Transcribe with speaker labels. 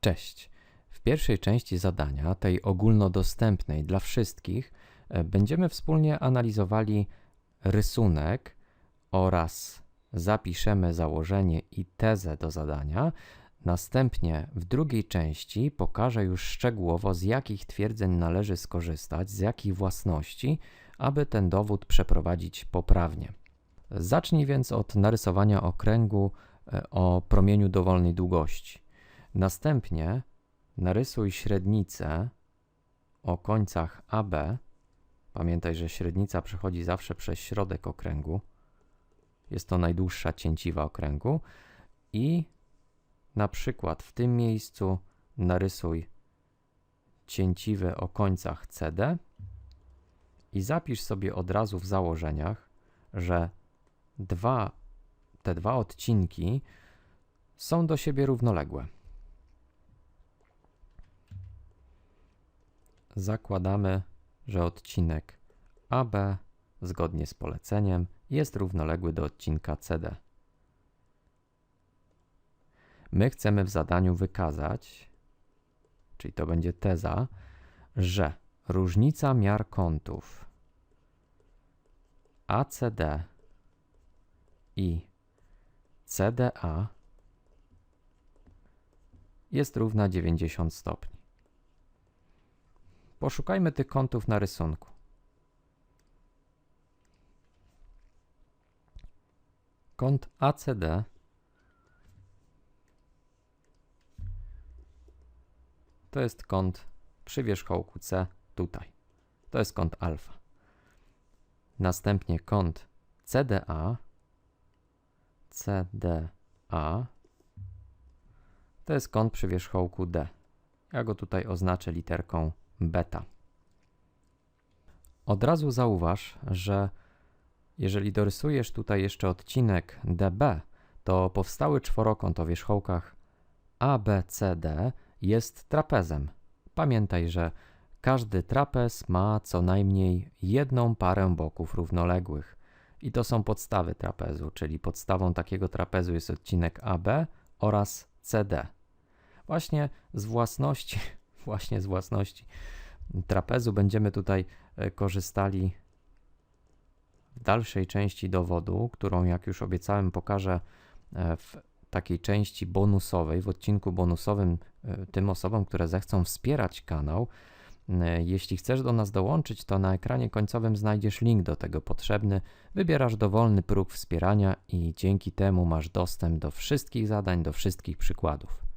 Speaker 1: Cześć. W pierwszej części zadania, tej ogólnodostępnej dla wszystkich, e, będziemy wspólnie analizowali rysunek oraz zapiszemy założenie i tezę do zadania. Następnie w drugiej części pokażę już szczegółowo, z jakich twierdzeń należy skorzystać, z jakich własności, aby ten dowód przeprowadzić poprawnie. Zacznij więc od narysowania okręgu e, o promieniu dowolnej długości. Następnie narysuj średnicę o końcach AB. Pamiętaj, że średnica przechodzi zawsze przez środek okręgu. Jest to najdłuższa cięciwa okręgu. I na przykład w tym miejscu narysuj cięciwy o końcach CD i zapisz sobie od razu w założeniach, że dwa, te dwa odcinki są do siebie równoległe. Zakładamy, że odcinek AB zgodnie z poleceniem jest równoległy do odcinka CD. My chcemy w zadaniu wykazać, czyli to będzie teza, że różnica miar kątów ACD i CDA jest równa 90 stopni. Poszukajmy tych kątów na rysunku. Kąt ACD to jest kąt przy wierzchołku C tutaj. To jest kąt alfa. Następnie kąt CDA CDA to jest kąt przy wierzchołku D. Ja go tutaj oznaczę literką beta. Od razu zauważ, że jeżeli dorysujesz tutaj jeszcze odcinek DB, to powstały czworokąt o wierzchołkach ABCD jest trapezem. Pamiętaj, że każdy trapez ma co najmniej jedną parę boków równoległych. I to są podstawy trapezu, czyli podstawą takiego trapezu jest odcinek AB oraz CD. Właśnie z własności, właśnie z własności trapezu będziemy tutaj e, korzystali w dalszej części dowodu, którą jak już obiecałem pokażę e, w takiej części bonusowej, w odcinku bonusowym e, tym osobom, które zechcą wspierać kanał. Jeśli chcesz do nas dołączyć, to na ekranie końcowym znajdziesz link do tego potrzebny. Wybierasz dowolny próg wspierania i dzięki temu masz dostęp do wszystkich zadań, do wszystkich przykładów.